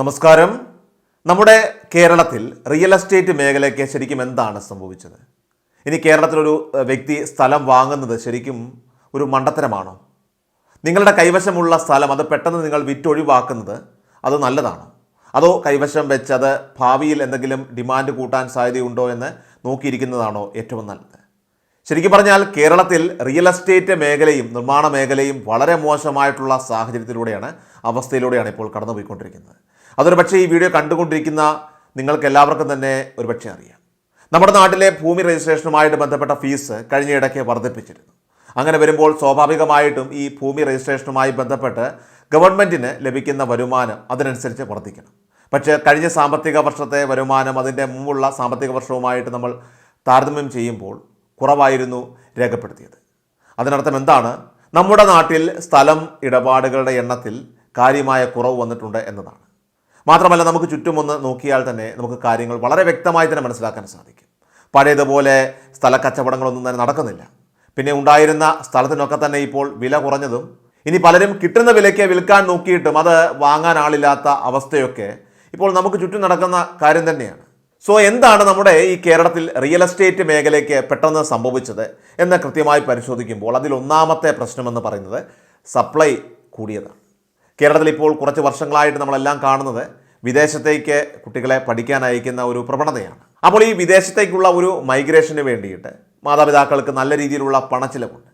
നമസ്കാരം. നമ്മുടെ കേരളത്തിൽ റിയൽ എസ്റ്റേറ്റ് മേഖലയ്ക്ക് ശരിക്കും എന്താണ് സംഭവിച്ചത്? ഇനി കേരളത്തിലൊരു വ്യക്തി സ്ഥലം വാങ്ങുന്നത് ശരിക്കും ഒരു മണ്ടത്തരമാണോ? നിങ്ങളുടെ കൈവശമുള്ള സ്ഥലം അത് പെട്ടെന്ന് നിങ്ങൾ വിറ്റൊഴിവാക്കുന്നത് അത് നല്ലതാണോ? അതോ കൈവശം വെച്ച് അത് ഭാവിയിൽ എന്തെങ്കിലും ഡിമാൻഡ് കൂട്ടാൻ സാധ്യതയുണ്ടോ എന്ന് നോക്കിയിരിക്കുന്നതാണോ ഏറ്റവും നല്ലത്? ശരിക്കും പറഞ്ഞാൽ കേരളത്തിൽ റിയൽ എസ്റ്റേറ്റ് മേഖലയും നിർമ്മാണ മേഖലയും വളരെ മോശമായിട്ടുള്ള സാഹചര്യത്തിലൂടെയാണ് അവസ്ഥയിലൂടെയാണ് ഇപ്പോൾ കടന്നുപോയിക്കൊണ്ടിരിക്കുന്നത്. അതൊരു പക്ഷേ ഈ വീഡിയോ കണ്ടുകൊണ്ടിരിക്കുന്ന നിങ്ങൾക്ക് എല്ലാവർക്കും തന്നെ ഒരു പക്ഷേ അറിയാം. നമ്മുടെ നാട്ടിലെ ഭൂമി രജിസ്ട്രേഷനുമായിട്ട് ബന്ധപ്പെട്ട ഫീസ് കഴിഞ്ഞ ഇടയ്ക്ക് വർദ്ധിപ്പിച്ചിരുന്നു. അങ്ങനെ വരുമ്പോൾ സ്വാഭാവികമായിട്ടും ഈ ഭൂമി രജിസ്ട്രേഷനുമായി ബന്ധപ്പെട്ട് ഗവൺമെന്റിന് ലഭിക്കുന്ന വരുമാനം അതിനനുസരിച്ച് വർദ്ധിക്കണം. പക്ഷേ കഴിഞ്ഞ സാമ്പത്തിക വർഷത്തെ വരുമാനം അതിന്റെ മുമ്പുള്ള സാമ്പത്തിക വർഷവുമായിട്ട് നമ്മൾ താരതമ്യം ചെയ്യുമ്പോൾ കുറവായിരുന്നു രേഖപ്പെടുത്തിയത്. അതിനർത്ഥം എന്താണ്? നമ്മുടെ നാട്ടിൽ സ്ഥലം ഇടപാടുകളുടെ എണ്ണത്തിൽ കാര്യമായ കുറവ് വന്നിട്ടുണ്ട് എന്നതാണ്. മാത്രമല്ല നമുക്ക് ചുറ്റുമൊന്ന് നോക്കിയാൽ തന്നെ നമുക്ക് കാര്യങ്ങൾ വളരെ വ്യക്തമായി തന്നെ മനസ്സിലാക്കാൻ സാധിക്കും. പഴയതുപോലെ സ്ഥല കച്ചവടങ്ങളൊന്നും തന്നെ നടക്കുന്നില്ല. പിന്നെ ഉണ്ടായിരുന്ന സ്ഥലത്തിനൊക്കെ തന്നെ ഇപ്പോൾ വില കുറഞ്ഞതും ഇനി പലരും കിട്ടുന്ന വിലയ്ക്ക് വിൽക്കാൻ നോക്കിയിട്ടും അത് വാങ്ങാൻ ആളില്ലാത്ത അവസ്ഥയൊക്കെ ഇപ്പോൾ നമുക്ക് ചുറ്റും നടക്കുന്ന കാര്യം തന്നെയാണ്. സോ എന്താണ് നമ്മുടെ ഈ കേരളത്തിൽ റിയൽ എസ്റ്റേറ്റ് മേഖലയ്ക്ക് പെട്ടെന്ന് സംഭവിച്ചത് എന്ന് കൃത്യമായി പരിശോധിക്കുമ്പോൾ അതിൽ ഒന്നാമത്തെ പ്രശ്നമെന്ന് പറയുന്നത് സപ്ലൈ കൂടിയതാണ്. കേരളത്തിൽ ഇപ്പോൾ കുറച്ച് വർഷങ്ങളായിട്ട് നമ്മളെല്ലാം കാണുന്നത് വിദേശത്തേക്ക് കുട്ടികളെ പഠിക്കാൻ അയക്കുന്ന ഒരു പ്രവണതയാണ്. അപ്പോൾ ഈ വിദേശത്തേക്കുള്ള ഒരു മൈഗ്രേഷന് വേണ്ടിയിട്ട് മാതാപിതാക്കൾക്ക് നല്ല രീതിയിലുള്ള പണച്ചിലവുണ്ട്.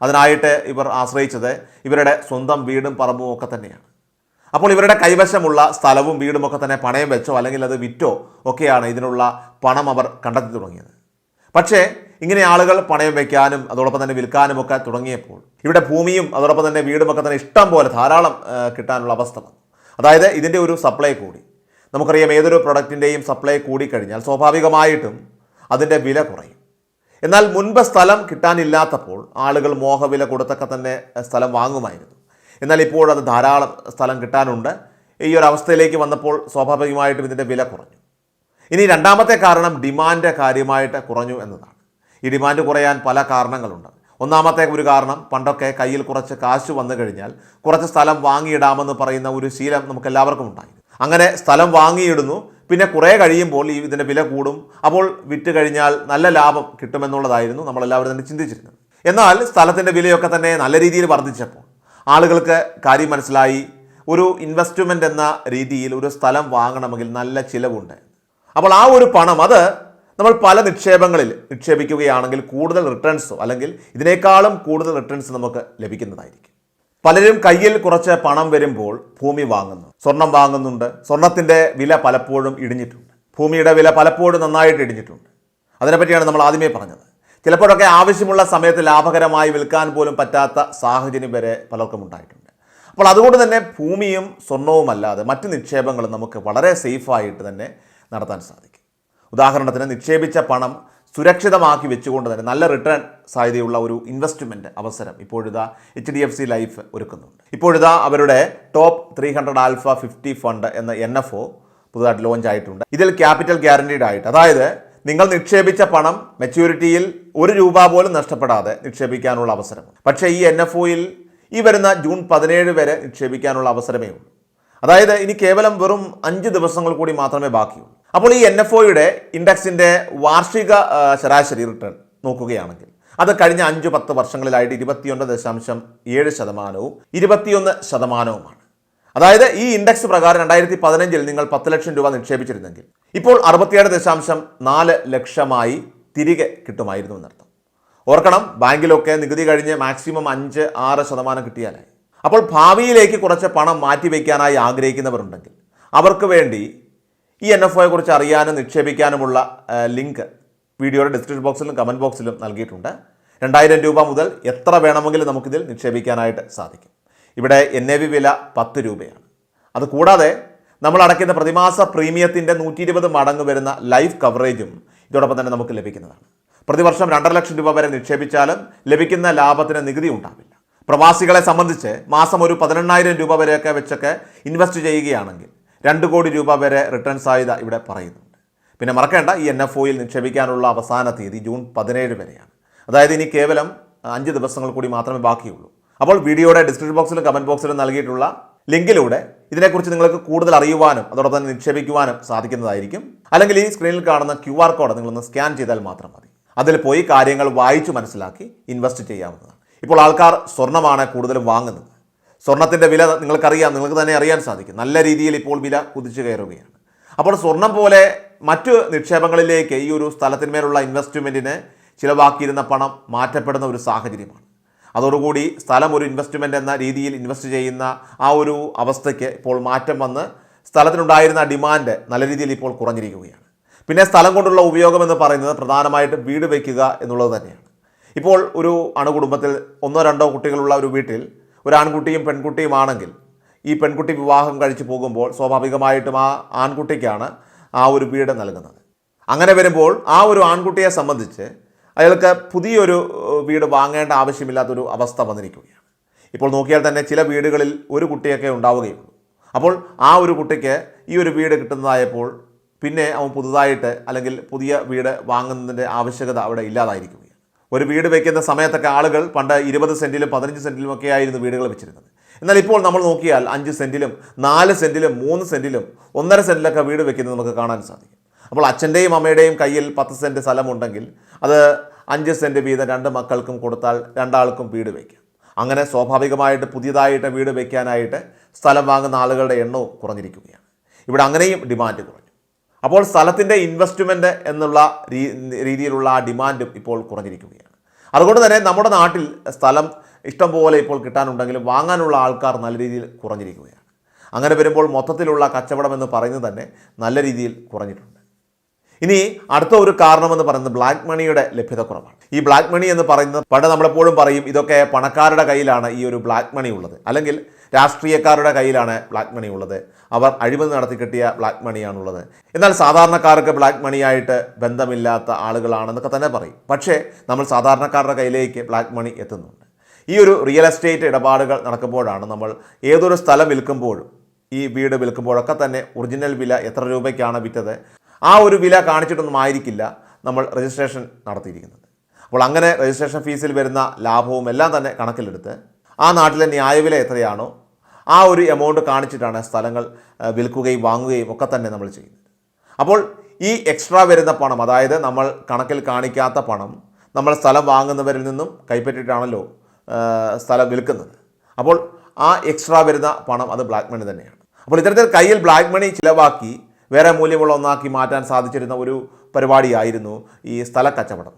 അതിനായിട്ട് ഇവർ ആശ്രയിച്ചത് ഇവരുടെ സ്വന്തം വീടും പറമ്പും ഒക്കെ തന്നെയാണ്. അപ്പോൾ ഇവരുടെ കൈവശമുള്ള സ്ഥലവും വീടും ഒക്കെ തന്നെ പണയം വെച്ചോ അല്ലെങ്കിൽ അത് വിറ്റോ ഒക്കെയാണ് ഇതിനുള്ള പണം അവർ കണ്ടെത്തി തുടങ്ങിയത്. പക്ഷേ ഇങ്ങനെ ആളുകൾ പണയം വയ്ക്കാനും അതോടൊപ്പം തന്നെ വിൽക്കാനും ഒക്കെ തുടങ്ങിയപ്പോൾ ഇവിടെ ഭൂമിയും അതോടൊപ്പം തന്നെ വീടും ഒക്കെ തന്നെ ഇഷ്ടം പോലെ ധാരാളം കിട്ടാനുള്ള അവസ്ഥ വന്നു. അതായത് ഇതിന്റെ ഒരു സപ്ലൈ കൂടി. നമുക്കറിയാം ഏതൊരു പ്രൊഡക്റ്റിന്റെയും സപ്ലൈ കൂടി കഴിഞ്ഞാൽ സ്വാഭാവികമായിട്ടും അതിന്റെ വില കുറയും. എന്നാൽ മുൻപ് സ്ഥലം കിട്ടാനില്ലാത്തപ്പോൾ ആളുകൾ മോഹവില കൊടുത്തൊക്കെ തന്നെ സ്ഥലം വാങ്ങുമായിരുന്നു. എന്നാൽ ഇപ്പോഴത് ധാരാളം സ്ഥലം കിട്ടാനുണ്ട്. ഈ ഒരു അവസ്ഥയിലേക്ക് വന്നപ്പോൾ സ്വാഭാവികമായിട്ടും ഇതിന്റെ വില കുറഞ്ഞു. ഇനി രണ്ടാമത്തെ കാരണം ഡിമാൻഡ് കാര്യമായിട്ട് കുറഞ്ഞു എന്നതാണ്. ഈ ഡിമാൻഡ് കുറയാൻ പല കാരണങ്ങളുണ്ട്. ഒന്നാമത്തെ ഒരു കാരണം പണ്ടൊക്കെ കയ്യിൽ കുറച്ച് കാശ് വന്നു കഴിഞ്ഞാൽ കുറച്ച് സ്ഥലം വാങ്ങിയിടാമെന്ന് പറയുന്ന ഒരു ശീലം നമുക്ക് എല്ലാവർക്കും ഉണ്ടായിരുന്നു അങ്ങനെ സ്ഥലം വാങ്ങിയിടുന്നു പിന്നെ കുറേ കഴിയുമ്പോൾ ഈ ഇതിന്റെ വില കൂടും. അപ്പോൾ വിറ്റ് കഴിഞ്ഞാൽ നല്ല ലാഭം കിട്ടുമെന്നുള്ളതായിരുന്നു നമ്മളെല്ലാവരും തന്നെ ചിന്തിച്ചിരുന്നത്. എന്നാൽ സ്ഥലത്തിന്റെ വിലയൊക്കെ തന്നെ നല്ല രീതിയിൽ വർദ്ധിച്ചപ്പോൾ ആളുകൾക്ക് കാര്യം മനസ്സിലായി. ഒരു ഇൻവെസ്റ്റ്മെന്റ് എന്ന രീതിയിൽ ഒരു സ്ഥലം വാങ്ങണമെങ്കിൽ നല്ല ചിലവുണ്ട്. അപ്പോൾ ആ ഒരു പണം അത് നമ്മൾ പല നിക്ഷേപങ്ങളിൽ നിക്ഷേപിക്കുകയാണെങ്കിൽ കൂടുതൽ റിട്ടേൺസോ അല്ലെങ്കിൽ ഇതിനേക്കാളും കൂടുതൽ റിട്ടേൺസ് നമുക്ക് ലഭിക്കുന്നതായിരിക്കും. പലരും കയ്യിൽ കുറച്ച് പണം വരുമ്പോൾ ഭൂമി വാങ്ങുന്നു. സ്വർണം വാങ്ങുന്നുണ്ട്. സ്വർണത്തിന്റെ വില പലപ്പോഴും ഇടിഞ്ഞിട്ടുണ്ട്. ഭൂമിയുടെ വില പലപ്പോഴും നന്നായിട്ട് ഇടിഞ്ഞിട്ടുണ്ട്. അതിനെപ്പറ്റിയാണ് നമ്മൾ ആദ്യമേ പറഞ്ഞത്. ചിലപ്പോഴൊക്കെ ആവശ്യമുള്ള സമയത്ത് ലാഭകരമായി വിൽക്കാൻ പോലും പറ്റാത്ത സാഹചര്യം വരെ പലർക്കും ഉണ്ടായിട്ടുണ്ട്. അപ്പോൾ അതുകൊണ്ട് തന്നെ ഭൂമിയും സ്വർണവും അല്ലാതെ മറ്റ് നിക്ഷേപങ്ങളും നമുക്ക് വളരെ സേഫായിട്ട് തന്നെ നടത്താൻ സാധിക്കും. ഉദാഹരണത്തിന് നിക്ഷേപിച്ച പണം സുരക്ഷിതമാക്കി വെച്ചുകൊണ്ട് തന്നെ നല്ല റിട്ടേൺ സാധ്യതയുള്ള ഒരു ഇൻവെസ്റ്റ്മെന്റ് അവസരം ഇപ്പോഴിതാ H D F C life ഒരുക്കുന്നുണ്ട്. ഇപ്പോഴിതാ അവരുടെ top three hundred alpha fifty fund എന്ന എൻ എഫ് ഒ പുതുതായിട്ട് ലോഞ്ച് ആയിട്ടുണ്ട്. ഇതിൽ ക്യാപിറ്റൽ ഗ്യാരണ്ടീഡ് ആയിട്ട് അതായത് നിങ്ങൾ നിക്ഷേപിച്ച പണം മെച്യൂരിറ്റിയിൽ ഒരു രൂപ പോലും നഷ്ടപ്പെടാതെ നിക്ഷേപിക്കാനുള്ള അവസരം പക്ഷേ ഈ എൻ എഫ് ഒയിൽ ഈ വരുന്ന ജൂൺ പതിനേഴ് വരെ നിക്ഷേപിക്കാനുള്ള അവസരമേ ഉള്ളൂ. അതായത് ഇനി കേവലം വെറും അഞ്ച് ദിവസങ്ങൾ കൂടി മാത്രമേ ബാക്കിയുള്ളൂ. അപ്പോൾ ഈ എൻ എഫ് ഒയുടെ ഇൻഡെക്സിന്റെ വാർഷിക ശരാശരി റിട്ടേൺ നോക്കുകയാണെങ്കിൽ അത് കഴിഞ്ഞ അഞ്ച് പത്ത് വർഷങ്ങളിലായിട്ട് ഇരുപത്തിയൊൻപത് ദശാംശം ഏഴ് ശതമാനവും ഇരുപത്തിയൊന്ന് ശതമാനവുമാണ്. അതായത് ഈ ഇൻഡെക്സ് പ്രകാരം രണ്ടായിരത്തി പതിനഞ്ചിൽ നിങ്ങൾ പത്ത് ലക്ഷം രൂപ നിക്ഷേപിച്ചിരുന്നെങ്കിൽ ഇപ്പോൾ അറുപത്തിയേഴ് ദശാംശം നാല് ലക്ഷമായി തിരികെ കിട്ടുമായിരുന്നു എന്നർത്ഥം. ഓർക്കണം ബാങ്കിലൊക്കെ നികുതി കഴിഞ്ഞ് മാക്സിമം അഞ്ച് ആറ് ശതമാനം കിട്ടിയാലായി. അപ്പോൾ ഭാവിയിലേക്ക് കുറച്ച് പണം മാറ്റിവെക്കാനായി ആഗ്രഹിക്കുന്നവരുണ്ടെങ്കിൽ അവർക്ക് വേണ്ടി ഈ എൻ എഫ് ഒയെ കുറിച്ച് അറിയാനും നിക്ഷേപിക്കാനുമുള്ള ലിങ്ക് വീഡിയോയുടെ ഡിസ്ക്രിപ്ഷൻ ബോക്സിലും കമന്റ് ബോക്സിലും നൽകിയിട്ടുണ്ട്. രണ്ടായിരം രൂപ മുതൽ എത്ര വേണമെങ്കിലും നമുക്കിതിൽ നിക്ഷേപിക്കാനായിട്ട് സാധിക്കും. ഇവിടെ എൻ എ വി വില പത്ത് രൂപയാണ്. അതുകൂടാതെ നമ്മൾ അടയ്ക്കുന്ന പ്രതിമാസ പ്രീമിയത്തിന്റെ നൂറ്റി ഇരുപത് മടങ്ങ് വരുന്ന ലൈഫ് കവറേജും ഇതോടൊപ്പം തന്നെ നമുക്ക് ലഭിക്കുന്നതാണ്. പ്രതിവർഷം രണ്ടര ലക്ഷം രൂപ വരെ നിക്ഷേപിച്ചാലും ലഭിക്കുന്ന ലാഭത്തിന് നികുതി ഉണ്ടാവില്ല. പ്രവാസികളെ സംബന്ധിച്ച് മാസം ഒരു പതിനെണ്ണായിരം രൂപ വരെയൊക്കെ വെച്ചൊക്കെ ഇൻവെസ്റ്റ് ചെയ്യുകയാണെങ്കിൽ രണ്ട് കോടി രൂപ വരെ റിട്ടേൺ സാധ്യത ഇവിടെ പറയുന്നുണ്ട്. പിന്നെ മറക്കേണ്ട ഈ എൻ എഫ് ഒയിൽ നിക്ഷേപിക്കാനുള്ള അവസാന തീയതി ജൂൺ പതിനേഴ് വരെയാണ്. അതായത് ഇനി കേവലം അഞ്ച് ദിവസങ്ങൾ കൂടി മാത്രമേ ബാക്കിയുള്ളൂ. അപ്പോൾ വീഡിയോയുടെ ഡിസ്ക്രിപ്ഷൻ ബോക്സിലും കമന്റ് ബോക്സിലും നൽകിയിട്ടുള്ള ലിങ്കിലൂടെ ഇതിനെക്കുറിച്ച് നിങ്ങൾക്ക് കൂടുതൽ അറിയുവാനും അതോടൊപ്പം തന്നെ നിക്ഷേപിക്കുവാനും സാധിക്കുന്നതായിരിക്കും. അല്ലെങ്കിൽ ഈ സ്ക്രീനിൽ കാണുന്ന ക്യു ആർ കോഡ് നിങ്ങളൊന്ന് സ്കാൻ ചെയ്താൽ മാത്രം മതി. അതിൽ പോയി കാര്യങ്ങൾ വായിച്ചു മനസ്സിലാക്കി ഇൻവെസ്റ്റ് ചെയ്യാവുന്നതാണ്. ഇപ്പോൾ ആൾക്കാർ സ്വർണമാണ് കൂടുതലും വാങ്ങുന്നത്. സ്വർണത്തിന്റെ വില നിങ്ങൾക്കറിയാം നിങ്ങൾക്ക് തന്നെ അറിയാൻ സാധിക്കും. നല്ല രീതിയിൽ ഇപ്പോൾ വില കുതിച്ചു കയറുകയാണ്. അപ്പോൾ സ്വർണം പോലെ മറ്റ് നിക്ഷേപങ്ങളിലേക്ക് ഈ ഒരു സ്ഥലത്തിന്മേലുള്ള ഇൻവെസ്റ്റ്മെന്റിന് ചിലവാക്കിയിരുന്ന പണം മാറ്റപ്പെടുന്ന ഒരു സാഹചര്യമാണ്. അതോടുകൂടി സ്ഥലം ഒരു ഇൻവെസ്റ്റ്മെന്റ് എന്ന രീതിയിൽ ഇൻവെസ്റ്റ് ചെയ്യുന്ന ആ ഒരു അവസ്ഥയ്ക്ക് ഇപ്പോൾ മാറ്റം വന്ന് സ്ഥലത്തിനുണ്ടായിരുന്ന ഡിമാൻഡ് നല്ല രീതിയിൽ ഇപ്പോൾ കുറഞ്ഞിരിക്കുകയാണ്. പിന്നെ സ്ഥലം കൊണ്ടുള്ള ഉപയോഗം എന്ന് പറയുന്നത് പ്രധാനമായിട്ടും വീട് വയ്ക്കുക എന്നുള്ളത് തന്നെയാണ്. ഇപ്പോൾ ഒരു അണുകുടുംബത്തിൽ ഒന്നോ രണ്ടോ കുട്ടികളുള്ള ഒരു വീട്ടിൽ ഒരു ആൺകുട്ടിയും പെൺകുട്ടിയും ആണെങ്കിൽ ഈ പെൺകുട്ടി വിവാഹം കഴിച്ചു പോകുമ്പോൾ സ്വാഭാവികമായിട്ടും ആ ആൺകുട്ടിക്കാണ് ആ ഒരു വീട് നൽകുന്നത്. അങ്ങനെ വരുമ്പോൾ ആ ഒരു ആൺകുട്ടിയെ സംബന്ധിച്ച് അയാൾക്ക് പുതിയൊരു വീട് വാങ്ങേണ്ട ആവശ്യമില്ലാത്തൊരു അവസ്ഥ വന്നിരിക്കുകയാണ്. ഇപ്പോൾ നോക്കിയാൽ തന്നെ ചില വീടുകളിൽ ഒരു കുട്ടിയൊക്കെ ഉണ്ടാവുകയുള്ളൂ. അപ്പോൾ ആ ഒരു കുട്ടിക്ക് ഈ ഒരു വീട് കിട്ടുന്നതായപ്പോൾ പിന്നെ അവൻ പുതുതായിട്ട് അല്ലെങ്കിൽ പുതിയ വീട് വാങ്ങുന്നതിന്റെ ആവശ്യകത അവിടെ ഇല്ലാതായിരിക്കുകയാണ് ഒരു വീട് വയ്ക്കുന്ന സമയത്തൊക്കെ ആളുകൾ പണ്ട് ഇരുപത് സെന്റിലും പതിനഞ്ച് സെന്റിലും ഒക്കെ ആയിരുന്നു വീടുകൾ വെച്ചിരുന്നത്. എന്നാൽ ഇപ്പോൾ നമ്മൾ നോക്കിയാൽ അഞ്ച് സെന്റിലും നാല് സെന്റിലും മൂന്ന് സെന്റിലും ഒന്നര സെന്റിലൊക്കെ വീട് വെക്കുന്നത് നമുക്ക് കാണാൻ സാധിക്കും. അപ്പോൾ അച്ഛന്റെയും അമ്മയുടെയും കയ്യിൽ പത്ത് സെന്റ് സ്ഥലമുണ്ടെങ്കിൽ അത് അഞ്ച് സെന്റ് വീതം രണ്ട് മക്കൾക്കും കൊടുത്താൽ രണ്ടാൾക്കും വീട് വയ്ക്കാം. അങ്ങനെ സ്വാഭാവികമായിട്ട് പുതിയതായിട്ട് വീട് വയ്ക്കാനായിട്ട് സ്ഥലം വാങ്ങുന്ന ആളുകളുടെ എണ്ണവും കുറഞ്ഞിരിക്കുകയാണ്. ഇവിടെ അങ്ങനെയും ഡിമാൻഡ് കുറഞ്ഞു. അപ്പോൾ സ്ഥലത്തിന്റെ ഇൻവെസ്റ്റ്മെന്റ് എന്നുള്ള രീതിയിലുള്ള ആ ഡിമാൻഡും ഇപ്പോൾ കുറഞ്ഞിരിക്കുകയാണ്. അതുകൊണ്ട് തന്നെ നമ്മുടെ നാട്ടിൽ സ്ഥലം ഇഷ്ടം പോലെ ഇപ്പോൾ കിട്ടാനുണ്ടെങ്കിലും വാങ്ങാനുള്ള ആൾക്കാർ നല്ല രീതിയിൽ കുറഞ്ഞിരിക്കുകയാണ്. അങ്ങനെ വരുമ്പോൾ മൊത്തത്തിലുള്ള കച്ചവടം എന്ന് പറയുന്നത് തന്നെ നല്ല രീതിയിൽ കുറഞ്ഞിട്ടുണ്ട്. ഇനി അടുത്ത ഒരു കാരണമെന്ന് പറയുന്നത് ബ്ലാക്ക് മണിയുടെ ലഭ്യത കുറവാണ് ഈ ബ്ലാക്ക് മണി എന്ന് പറയുന്നത് പണ്ട് നമ്മളെപ്പോഴും പറയും ഇതൊക്കെ പണക്കാരുടെ കയ്യിലാണ് ഈ ഒരു ബ്ലാക്ക് മണി ഉള്ളത്. അല്ലെങ്കിൽ രാഷ്ട്രീയക്കാരുടെ കയ്യിലാണ് ബ്ലാക്ക് മണി ഉള്ളത്. അവർ അഴിമതി നടത്തി കിട്ടിയ ബ്ലാക്ക് മണിയാണുള്ളത്. എന്നാൽ സാധാരണക്കാർക്ക് ബ്ലാക്ക് മണിയായിട്ട് ബന്ധമില്ലാത്ത ആളുകളാണെന്നൊക്കെ തന്നെ പറയും. പക്ഷേ നമ്മൾ സാധാരണക്കാരുടെ കയ്യിലേക്ക് ബ്ലാക്ക് മണി എത്തുന്നുണ്ട്. ഈ ഒരു റിയൽ എസ്റ്റേറ്റ് ഇടപാടുകൾ നടക്കുമ്പോഴാണ് നമ്മൾ ഏതൊരു സ്ഥലം വിൽക്കുമ്പോഴും ഈ വീട് വിൽക്കുമ്പോഴൊക്കെ തന്നെ ഒറിജിനൽ വില എത്ര രൂപയ്ക്കാണ് വിറ്റത് ആ ഒരു വില കാണിച്ചിട്ടൊന്നും ആയിരിക്കില്ല നമ്മൾ രജിസ്ട്രേഷൻ നടത്തിയിരിക്കുന്നത്. അപ്പോൾ അങ്ങനെ രജിസ്ട്രേഷൻ ഫീസിൽ വരുന്ന ലാഭവും എല്ലാം തന്നെ കണക്കിലെടുത്ത് ആ നാട്ടിലെ ന്യായവില എത്രയാണോ ആ ഒരു എമൗണ്ട് കാണിച്ചിട്ടാണ് സ്ഥലങ്ങൾ വിൽക്കുകയും വാങ്ങുകയും ഒക്കെ തന്നെ നമ്മൾ ചെയ്യുന്നത്. അപ്പോൾ ഈ എക്സ്ട്രാ വരുന്ന പണം അതായത് നമ്മൾ കണക്കിൽ കാണിക്കാത്ത പണം നമ്മൾ സ്ഥലം വാങ്ങുന്നവരിൽ നിന്നും കൈപ്പറ്റിയിട്ടാണല്ലോ സ്ഥലം വിൽക്കുന്നത്. അപ്പോൾ ആ എക്സ്ട്രാ വരുന്ന പണം അത് ബ്ലാക്ക് മണി തന്നെയാണ്. അപ്പോൾ ഇത്തരത്തിൽ കയ്യിൽ ബ്ലാക്ക് മണി ചിലവാക്കി വേറെ മൂല്യമുള്ള ഒന്നാക്കി മാറ്റാൻ സാധിച്ചിരുന്ന ഒരു പരിപാടിയായിരുന്നു ഈ സ്ഥല കച്ചവടം.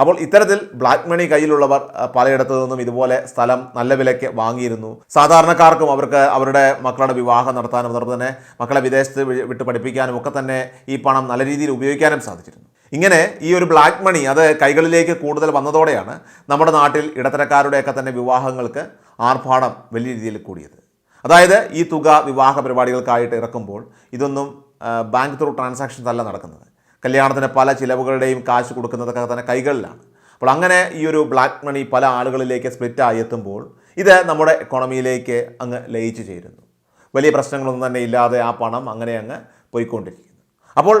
അപ്പോൾ ഇത്തരത്തിൽ ബ്ലാക്ക് മണി കയ്യിലുള്ളവർ പലയിടത്തു നിന്നും ഇതുപോലെ സ്ഥലം നല്ല വിലയ്ക്ക് വാങ്ങിയിരുന്നു. സാധാരണക്കാർക്കും അവർക്ക് അവരുടെ മക്കളുടെ വിവാഹം നടത്താനും അതോടൊപ്പം തന്നെ മക്കളെ വിദേശത്ത് വിട്ട് പഠിപ്പിക്കാനും ഒക്കെ തന്നെ ഈ പണം നല്ല രീതിയിൽ ഉപയോഗിക്കാനും സാധിച്ചിരുന്നു. ഇങ്ങനെ ഈ ഒരു ബ്ലാക്ക് മണി അത് കൈകളിലേക്ക് കൂടുതൽ വന്നതോടെയാണ് നമ്മുടെ നാട്ടിൽ ഇടത്തരക്കാരുടെയൊക്കെ തന്നെ വിവാഹങ്ങൾക്ക് ആർഭാടം വലിയ രീതിയിൽ കൂടിയത്. അതായത് ഈ തുക വിവാഹ പരിപാടികൾക്കായിട്ട് ഇറക്കുമ്പോൾ ഇതൊന്നും ബാങ്ക് ത്രൂ ട്രാൻസാക്ഷൻസ് അല്ല നടക്കുന്നത്. കല്യാണത്തിന് പല ചിലവുകളുടെയും കാശ് കൊടുക്കുന്നതൊക്കെ തന്നെ കൈകളിലാണ്. അപ്പോൾ അങ്ങനെ ഈ ഒരു ബ്ലാക്ക് മണി പല ആളുകളിലേക്ക് സ്പ്ലിറ്റായി എത്തുമ്പോൾ ഇത് നമ്മുടെ എക്കോണമിയിലേക്ക് അങ്ങ് ലയിച്ചു ചേരുന്നു. വലിയ പ്രശ്നങ്ങളൊന്നും തന്നെ ഇല്ലാതെ ആ പണം അങ്ങനെ അങ്ങ് പോയിക്കൊണ്ടിരിക്കുന്നു. അപ്പോൾ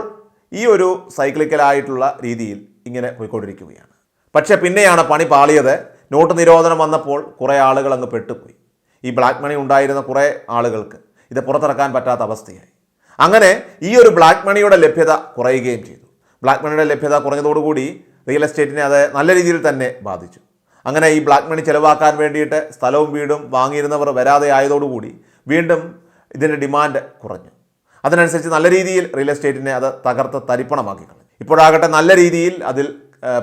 ഈ ഒരു സൈക്ലിക്കലായിട്ടുള്ള രീതിയിൽ ഇങ്ങനെ പോയിക്കൊണ്ടിരിക്കുകയാണ്. പക്ഷേ പിന്നെയാണ് പണി പാളിയത്. നോട്ട് നിരോധനം വന്നപ്പോൾ കുറേ ആളുകൾ അങ്ങ് പെട്ടുപോയി. ഈ ബ്ലാക്ക് മണി ഉണ്ടായിരുന്ന കുറേ ആളുകൾക്ക് ഇത് പുറത്തിറക്കാൻ പറ്റാത്ത അവസ്ഥയായി. അങ്ങനെ ഈ ഒരു ബ്ലാക്ക് മണിയുടെ ലഭ്യത കുറയുകയും ചെയ്തു. ബ്ലാക്ക് മണിയുടെ ലഭ്യത കുറഞ്ഞതോടുകൂടി റിയൽ എസ്റ്റേറ്റിനെ അത് നല്ല രീതിയിൽ തന്നെ ബാധിച്ചു. അങ്ങനെ ഈ ബ്ലാക്ക് മണി ചിലവാക്കാൻ വേണ്ടിയിട്ട് സ്ഥലവും വീടും വാങ്ങിയിരുന്നവർ വരാതെ ആയതോടുകൂടി വീണ്ടും ഇതിന്റെ ഡിമാൻഡ് കുറഞ്ഞു. അതിനനുസരിച്ച് നല്ല രീതിയിൽ റിയൽ എസ്റ്റേറ്റിനെ അത് തകർത്ത് തരിപ്പണമാക്കി കളഞ്ഞു. ഇപ്പോഴാകട്ടെ നല്ല രീതിയിൽ അതിൽ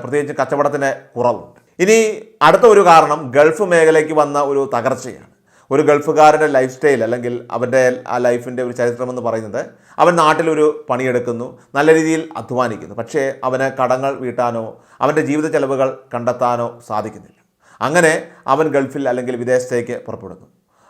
പ്രത്യേകിച്ച് കച്ചവടത്തിന് കുറവുണ്ട്. ഇനി അടുത്ത ഒരു കാരണം ഗൾഫ് മേഖലയ്ക്ക് വന്ന ഒരു തകർച്ചയാണ്. ഒരു ഗൾഫുകാരന്റെ ലൈഫ് സ്റ്റൈൽ അല്ലെങ്കിൽ അവന്റെ ആ ലൈഫിന്റെ ഒരു ചരിത്രമെന്ന് പറയുന്നത് അവൻ നാട്ടിലൊരു പണിയെടുക്കുന്നു നല്ല രീതിയിൽ അധ്വാനിക്കുന്നു. പക്ഷേ അവന് കടങ്ങൾ വീട്ടാനോ അവന്റെ ജീവിത ചെലവുകൾ കണ്ടെത്താനോ സാധിക്കുന്നില്ല. അങ്ങനെ അവൻ ഗൾഫിൽ അല്ലെങ്കിൽ വിദേശത്തേക്ക് പുറപ്പെടുന്നു.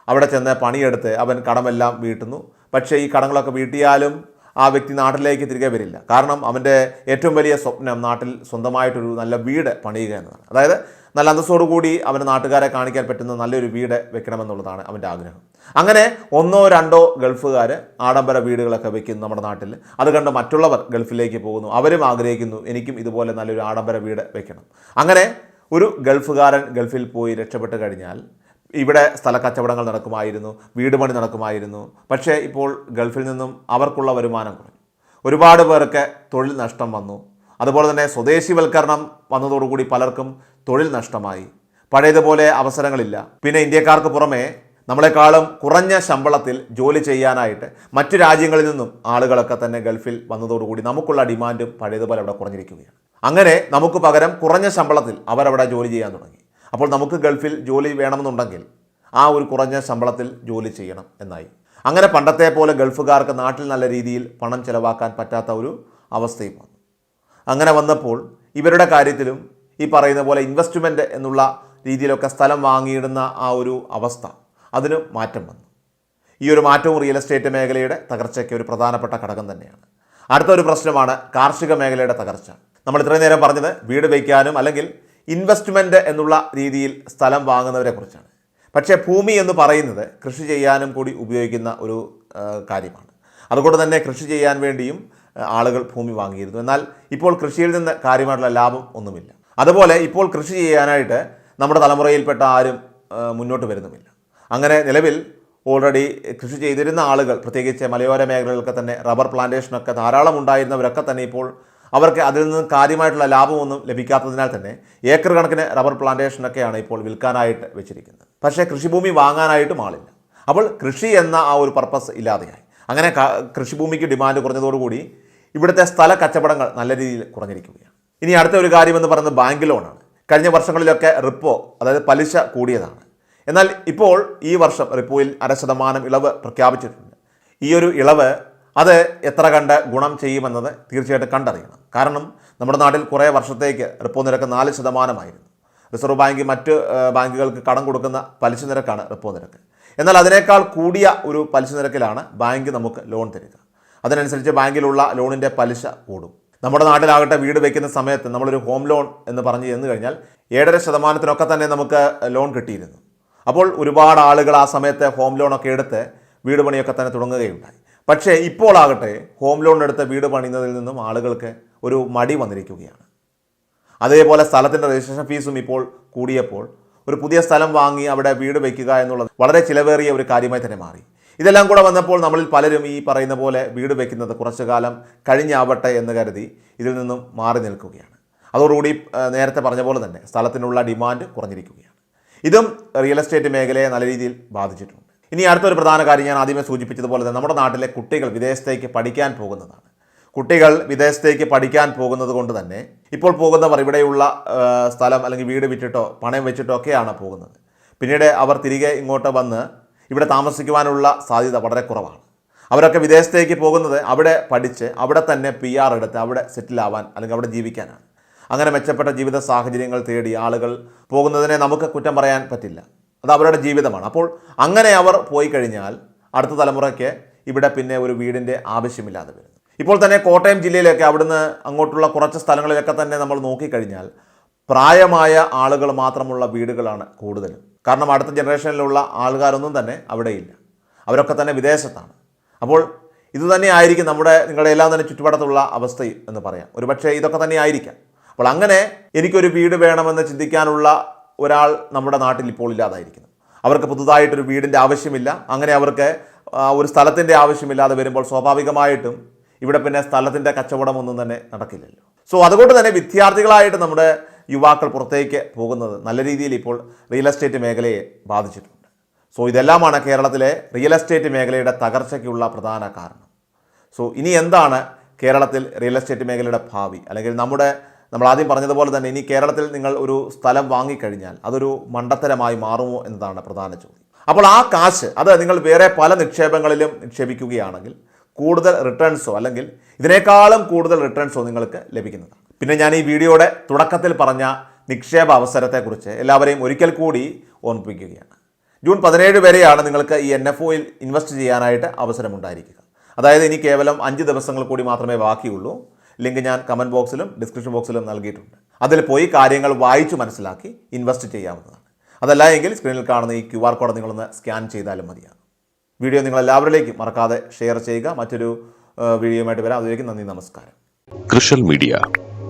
അവിടെ ചെന്ന് പണിയെടുത്ത് അവൻ കടമെല്ലാം വീട്ടുന്നു. പക്ഷേ ഈ കടങ്ങളൊക്കെ വീട്ടിയാലും ആ വ്യക്തി നാട്ടിലേക്ക് തിരികെ വരില്ല. കാരണം അവന്റെ ഏറ്റവും വലിയ സ്വപ്നം നാട്ടിൽ സ്വന്തമായിട്ടൊരു നല്ല വീട് പണിയുക എന്നതാണ്. അതായത് നല്ല അന്തസ്സോടുകൂടി അവന്റെ നാട്ടുകാരെ കാണിക്കാൻ പറ്റുന്ന നല്ലൊരു വീട് വെക്കണമെന്നുള്ളതാണ് അവന്റെ ആഗ്രഹം. അങ്ങനെ ഒന്നോ രണ്ടോ ഗൾഫുകാർ ആഡംബര വീടുകളൊക്കെ വെക്കുന്നു നമ്മുടെ നാട്ടിൽ അത് കണ്ട് മറ്റുള്ളവർ ഗൾഫിലേക്ക് പോകുന്നു. അവരും ആഗ്രഹിക്കുന്നു എനിക്കും ഇതുപോലെ നല്ലൊരു ആഡംബര വീട് വെക്കണം. അങ്ങനെ ഒരു ഗൾഫുകാരൻ ഗൾഫിൽ പോയി രക്ഷപ്പെട്ട് കഴിഞ്ഞാൽ ഇവിടെ സ്ഥല കച്ചവടങ്ങൾ നടക്കുമായിരുന്നു വീട് പണി നടക്കുമായിരുന്നു. പക്ഷേ ഇപ്പോൾ ഗൾഫിൽ നിന്നും അവർക്കുള്ള വരുമാനം കുറഞ്ഞു. ഒരുപാട് പേർക്ക് തൊഴിൽ നഷ്ടം വന്നു. അതുപോലെ തന്നെ സ്വദേശിവൽക്കരണം വന്നതോടുകൂടി പലർക്കും തൊഴിൽ നഷ്ടമായി. പഴയതുപോലെ അവസരങ്ങളില്ല. പിന്നെ ഇന്ത്യക്കാർക്ക് പുറമേ നമ്മളെക്കാളും കുറഞ്ഞ ശമ്പളത്തിൽ ജോലി ചെയ്യാനായിട്ട് മറ്റു രാജ്യങ്ങളിൽ നിന്നും ആളുകളൊക്കെ തന്നെ ഗൾഫിൽ വന്നതോടുകൂടി നമുക്കുള്ള ഡിമാൻഡും പഴയതുപോലെ അവിടെ കുറഞ്ഞിരിക്കുകയാണ്. അങ്ങനെ നമുക്ക് പകരം കുറഞ്ഞ ശമ്പളത്തിൽ അവരവിടെ ജോലി ചെയ്യാൻ തുടങ്ങി. അപ്പോൾ നമുക്ക് ഗൾഫിൽ ജോലി വേണമെന്നുണ്ടെങ്കിൽ ആ ഒരു കുറഞ്ഞ ശമ്പളത്തിൽ ജോലി ചെയ്യണം എന്നായി. അങ്ങനെ പണ്ടത്തെ പോലെ ഗൾഫുകാർക്ക് നാട്ടിൽ നല്ല രീതിയിൽ പണം ചെലവാക്കാൻ പറ്റാത്ത ഒരു അവസ്ഥയും അങ്ങനെ വന്നപ്പോൾ ഇവരുടെ കാര്യത്തിലും ഈ പറയുന്ന പോലെ ഇൻവെസ്റ്റ്മെന്റ് എന്നുള്ള രീതിയിലൊക്കെ സ്ഥലം വാങ്ങിയിടുന്ന ആ ഒരു അവസ്ഥ അതിന് മാറ്റം വന്നു. ഈ ഒരു മാറ്റവും റിയൽ എസ്റ്റേറ്റ് മേഖലയുടെ തകർച്ചയ്ക്ക് ഒരു പ്രധാനപ്പെട്ട ഘടകം തന്നെയാണ്. അടുത്ത ഒരു പ്രശ്നമാണ് കാർഷിക മേഖലയുടെ തകർച്ച. നമ്മൾ ഇത്രയും നേരം പറഞ്ഞത് വീട് വയ്ക്കാനും അല്ലെങ്കിൽ ഇൻവെസ്റ്റ്മെന്റ് എന്നുള്ള രീതിയിൽ സ്ഥലം വാങ്ങുന്നവരെ കുറിച്ചാണ്. പക്ഷേ ഭൂമി എന്ന് പറയുന്നത് കൃഷി ചെയ്യാനും കൂടി ഉപയോഗിക്കുന്ന ഒരു കാര്യമാണ്. അതുകൊണ്ട് തന്നെ കൃഷി ചെയ്യാൻ വേണ്ടിയും ആളുകൾ ഭൂമി വാങ്ങിയിരുന്നു. എന്നാൽ ഇപ്പോൾ കൃഷിയിൽ നിന്ന് കാര്യമായിട്ടുള്ള ലാഭം ഒന്നുമില്ല. അതുപോലെ ഇപ്പോൾ കൃഷി ചെയ്യാനായിട്ട് നമ്മുടെ തലമുറയിൽപ്പെട്ട ആരും മുന്നോട്ട് വരുന്നുമില്ല. അങ്ങനെ നിലവിൽ ഓൾറെഡി കൃഷി ചെയ്തിരുന്ന ആളുകൾ പ്രത്യേകിച്ച് മലയോര മേഖലകളിലൊക്കെ തന്നെ റബ്ബർ പ്ലാന്റേഷനൊക്കെ ധാരാളം ഉണ്ടായിരുന്നവരൊക്കെ തന്നെ ഇപ്പോൾ അവർക്ക് അതിൽ നിന്നും കാര്യമായിട്ടുള്ള ലാഭമൊന്നും ലഭിക്കാത്തതിനാൽ തന്നെ ഏക്കർ കണക്കിന് റബ്ബർ പ്ലാന്റേഷനൊക്കെയാണ് ഇപ്പോൾ വിൽക്കാനായിട്ട് വെച്ചിരിക്കുന്നത്. പക്ഷേ കൃഷിഭൂമി വാങ്ങാനായിട്ടും ആളില്ല. അപ്പോൾ കൃഷി എന്ന ആ ഒരു പർപ്പസ് ഇല്ലാതെയായി. അങ്ങനെ കൃഷിഭൂമിക്ക് ഡിമാൻഡ് കുറഞ്ഞതോടുകൂടി ഇവിടുത്തെ സ്ഥല കച്ചവടങ്ങൾ നല്ല രീതിയിൽ കുറഞ്ഞിരിക്കുകയാണ്. ഇനി അടുത്ത ഒരു കാര്യമെന്ന് പറയുന്നത് ബാങ്ക് ലോണാണ് കഴിഞ്ഞ വർഷങ്ങളിലൊക്കെ റിപ്പോ അതായത് പലിശ കൂടിയതാണ്. എന്നാൽ ഇപ്പോൾ ഈ വർഷം റിപ്പോയിൽ അര ശതമാനം ഇളവ് പ്രഖ്യാപിച്ചിട്ടുണ്ട്. ഈ ഒരു ഇളവ് അത് എത്ര കണ്ട് ഗുണം ചെയ്യുമെന്നത് തീർച്ചയായിട്ടും കണ്ടറിയണം. കാരണം നമ്മുടെ നാട്ടിൽ കുറേ വർഷത്തേക്ക് റിപ്പോ നിരക്ക് നാല് ശതമാനമായിരുന്നു. റിസർവ് ബാങ്ക് മറ്റ് ബാങ്കുകൾക്ക് കടം കൊടുക്കുന്ന പലിശ നിരക്കാണ് റിപ്പോ നിരക്ക്. എന്നാൽ അതിനേക്കാൾ കൂടിയ ഒരു പലിശ നിരക്കിലാണ് ബാങ്ക് നമുക്ക് ലോൺ തരിക. അതിനനുസരിച്ച് ബാങ്കിലുള്ള ലോണിന്റെ പലിശ കൂടും. നമ്മുടെ നാട്ടിലാകട്ടെ വീട് വയ്ക്കുന്ന സമയത്ത് നമ്മളൊരു ഹോം ലോൺ എന്ന് പറഞ്ഞ് ചെന്ന് കഴിഞ്ഞാൽ ഏഴര ശതമാനത്തിനൊക്കെ തന്നെ നമുക്ക് ലോൺ കിട്ടിയിരുന്നു. അപ്പോൾ ഒരുപാട് ആളുകൾ ആ സമയത്ത് ഹോം ലോണൊക്കെ എടുത്ത് വീട് പണിയൊക്കെ തന്നെ തുടങ്ങുകയുണ്ടായി. പക്ഷേ ഇപ്പോൾ ആകട്ടെ ഹോം ലോൺ എടുത്ത് വീട് പണിയുന്നതിൽ നിന്നും ആളുകൾക്ക് ഒരു മടി വന്നിരിക്കുകയാണ്. അതേപോലെ സ്ഥലത്തിന്റെ രജിസ്ട്രേഷൻ ഫീസും ഇപ്പോൾ കൂടിയപ്പോൾ ഒരു പുതിയ സ്ഥലം വാങ്ങി അവിടെ വീട് വയ്ക്കുക എന്നുള്ളത് വളരെ ചിലവേറിയ ഒരു കാര്യമായി തന്നെ മാറി. ഇതെല്ലാം കൂടെ വന്നപ്പോൾ നമ്മളിൽ പലരും ഈ പറയുന്ന പോലെ വീട് വയ്ക്കുന്നത് കുറച്ചു കാലം കഴിഞ്ഞാവട്ടെ എന്ന് കരുതി ഇതിൽ നിന്നും മാറി നിൽക്കുകയാണ്. അതോടുകൂടി നേരത്തെ പറഞ്ഞ പോലെ തന്നെ സ്ഥലത്തിനുള്ള ഡിമാൻഡ് കുറഞ്ഞിരിക്കുകയാണ്. ഇതും റിയൽ എസ്റ്റേറ്റ് മേഖലയെ നല്ല രീതിയിൽ ബാധിച്ചിട്ടുണ്ട്. ഇനി അടുത്തൊരു പ്രധാന കാര്യം ഞാൻ ആദ്യമേ സൂചിപ്പിച്ചതുപോലെ തന്നെ നമ്മുടെ നാട്ടിലെ കുട്ടികൾ വിദേശത്തേക്ക് പഠിക്കാൻ പോകുന്നതാണ്. കുട്ടികൾ വിദേശത്തേക്ക് പഠിക്കാൻ പോകുന്നത് കൊണ്ട് തന്നെ ഇപ്പോൾ പോകുന്നവർ ഇവിടെയുള്ള സ്ഥലം അല്ലെങ്കിൽ വീട് വിറ്റിട്ടോ പണയം വെച്ചിട്ടോ ഒക്കെയാണ് പോകുന്നത്. പിന്നീട് അവർ തിരികെ ഇങ്ങോട്ട് വന്ന് ഇവിടെ താമസിക്കുവാനുള്ള സാധ്യത വളരെ കുറവാണ്. അവരൊക്കെ വിദേശത്തേക്ക് പോകുന്നത് അവിടെ പഠിച്ച് അവിടെ തന്നെ പി ആർ എടുത്ത് അവിടെ സെറ്റിലാവാൻ അല്ലെങ്കിൽ അവിടെ ജീവിക്കാനാണ്. അങ്ങനെ മെച്ചപ്പെട്ട ജീവിത സാഹചര്യങ്ങൾ തേടി ആളുകൾ പോകുന്നതിനെ നമുക്ക് കുറ്റം പറയാൻ പറ്റില്ല. അത് അവരുടെ ജീവിതമാണ്. അപ്പോൾ അങ്ങനെ അവർ പോയി കഴിഞ്ഞാൽ അടുത്ത തലമുറയ്ക്ക് ഇവിടെ പിന്നെ ഒരു വീടിന്റെ ആവശ്യമില്ലാതെ വരുന്നു. ഇപ്പോൾ തന്നെ കോട്ടയം ജില്ലയിലൊക്കെ അവിടുന്ന് അങ്ങോട്ടുള്ള കുറച്ച് സ്ഥലങ്ങളിലൊക്കെ തന്നെ നമ്മൾ നോക്കിക്കഴിഞ്ഞാൽ പ്രായമായ ആളുകൾ മാത്രമുള്ള വീടുകളാണ് കൂടുതലും. കാരണം അടുത്ത ജനറേഷനിലുള്ള ആൾക്കാരൊന്നും തന്നെ അവിടെയില്ല. അവരൊക്കെ തന്നെ വിദേശത്താണ്. അപ്പോൾ ഇത് തന്നെ ആയിരിക്കും നമ്മുടെ നിങ്ങളുടെ എല്ലാം തന്നെ ചുറ്റുപാടത്തുള്ള അവസ്ഥ എന്ന് പറയാം. ഒരുപക്ഷെ ഇതൊക്കെ തന്നെ ആയിരിക്കാം. അപ്പോൾ അങ്ങനെ എനിക്കൊരു വീട് വേണമെന്ന് ചിന്തിക്കാനുള്ള ഒരാൾ നമ്മുടെ നാട്ടിൽ ഇപ്പോൾ ഇല്ലാതായിരിക്കുന്നു. അവർക്ക് പുതുതായിട്ടൊരു വീടിന്റെ ആവശ്യമില്ല. അങ്ങനെ അവർക്ക് ഒരു സ്ഥലത്തിന്റെ ആവശ്യമില്ലാതെ വരുമ്പോൾ സ്വാഭാവികമായിട്ടും ഇവിടെ പിന്നെ സ്ഥലത്തിന്റെ കച്ചവടമൊന്നും തന്നെ നടക്കില്ലല്ലോ. സോ അതുകൊണ്ട് തന്നെ വിദ്യാർത്ഥികളായിട്ട് നമ്മുടെ യുവാക്കൾ പുറത്തേക്ക് പോകുന്നത് നല്ല രീതിയിൽ ഇപ്പോൾ റിയൽ എസ്റ്റേറ്റ് മേഖലയെ ബാധിച്ചിട്ടുണ്ട്. സോ ഇതെല്ലാമാണ് കേരളത്തിലെ റിയൽ എസ്റ്റേറ്റ് മേഖലയുടെ തകർച്ചയ്ക്കുള്ള പ്രധാന കാരണം. സോ ഇനി എന്താണ് കേരളത്തിൽ റിയൽ എസ്റ്റേറ്റ് മേഖലയുടെ ഭാവി? അല്ലെങ്കിൽ നമ്മുടെ നമ്മൾ ആദ്യം പറഞ്ഞതുപോലെ തന്നെ ഇനി കേരളത്തിൽ നിങ്ങൾ ഒരു സ്ഥലം വാങ്ങിക്കഴിഞ്ഞാൽ അതൊരു മണ്ടത്തരമായി മാറുമോ എന്നതാണ് പ്രധാന ചോദ്യം. അപ്പോൾ ആ കാശ് അത് നിങ്ങൾ വേറെ പല നിക്ഷേപങ്ങളിലും നിക്ഷേപിക്കുകയാണെങ്കിൽ കൂടുതൽ റിട്ടേൺസോ അല്ലെങ്കിൽ ഇതിനേക്കാളും കൂടുതൽ റിട്ടേൺസോ നിങ്ങൾക്ക് ലഭിക്കുന്നതാണ്. പിന്നെ ഞാൻ ഈ വീഡിയോയുടെ തുടക്കത്തിൽ പറഞ്ഞ നിക്ഷേപ അവസരത്തെക്കുറിച്ച് എല്ലാവരെയും ഒരിക്കൽ കൂടി ഓർമ്മിപ്പിക്കുകയാണ്. ജൂൺ പതിനേഴ് വരെയാണ് നിങ്ങൾക്ക് ഈ എൻ എഫ് ഒയിൽ ഇൻവെസ്റ്റ് ചെയ്യാനായിട്ട് അവസരമുണ്ടായിരിക്കുക. അതായത് ഇനി കേവലം അഞ്ച് ദിവസങ്ങൾ കൂടി മാത്രമേ ബാക്കിയുള്ളൂ. ലിങ്ക് ഞാൻ കമന്റ് ബോക്സിലും ഡിസ്ക്രിപ്ഷൻ ബോക്സിലും നൽകിയിട്ടുണ്ട്. അതിൽ പോയി കാര്യങ്ങൾ വായിച്ചു മനസ്സിലാക്കി ഇൻവെസ്റ്റ് ചെയ്യാവുന്നതാണ്. അതല്ല എങ്കിൽ സ്ക്രീനിൽ കാണുന്ന ഈ ക്യു ആർ കോഡ് നിങ്ങളൊന്ന് സ്കാൻ ചെയ്താലും മതിയാകും. വീഡിയോ നിങ്ങൾ എല്ലാവരിലേക്കും മറക്കാതെ ഷെയർ ചെയ്യുക. മറ്റൊരു വീഡിയോയുമായിട്ട് വരാം. അതിലേക്ക് നന്ദി നമസ്കാരം. കൃഷൽ മീഡിയ.